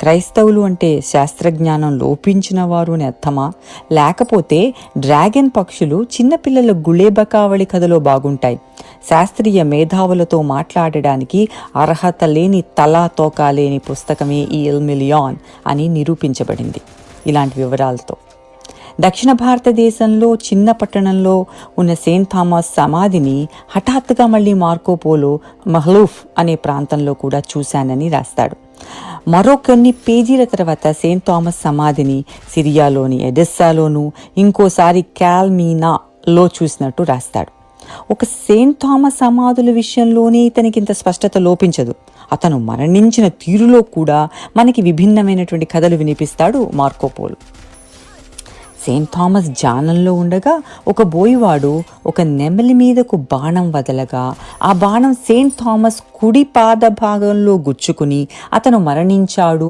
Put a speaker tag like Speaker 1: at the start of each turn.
Speaker 1: క్రైస్తవులు అంటే శాస్త్రజ్ఞానం లోపించిన వారు అని అర్థమా లేకపోతే డ్రాగన్ పక్షులు చిన్నపిల్లల గుళేబకావళి కథలో బాగుంటాయి. శాస్త్రీయ మేధావులతో మాట్లాడడానికి అర్హత లేని తలా తోకా లేని పుస్తకమే ఈ ఎల్మిలియాన్ అని నిరూపించబడింది. ఇలాంటి వివరాలతో. దక్షిణ భారతదేశంలో చిన్న పట్టణంలో ఉన్న సెయింట్ థామస్ సమాధిని హఠాత్తుగా మళ్ళీ మార్కోపోలో మహ్లూఫ్ అనే ప్రాంతంలో కూడా చూశానని రాస్తాడు. మరో కొన్ని పేజీల తర్వాత సెయింట్ థామస్ సమాధిని సిరియాలోని ఎడెస్సాలోను ఇంకోసారి క్యాల్మీనాలో చూసినట్టు రాస్తాడు. ఒక సెయింట్ థామస్ సమాధుల విషయంలోనే ఇతనికి ఇంత స్పష్టత లోపించదు. అతను మరణించిన తీరులో కూడా మనకి విభిన్నమైనటువంటి కథలు వినిపిస్తాడు మార్కోపోలు సెయింట్ థామస్ జానంలో ఉండగా ఒక బోయివాడు ఒక నెమలి మీదకు బాణం వదలగా ఆ బాణం సెయింట్ థామస్ కుడి పాద భాగంలో గుచ్చుకుని అతను మరణించాడు.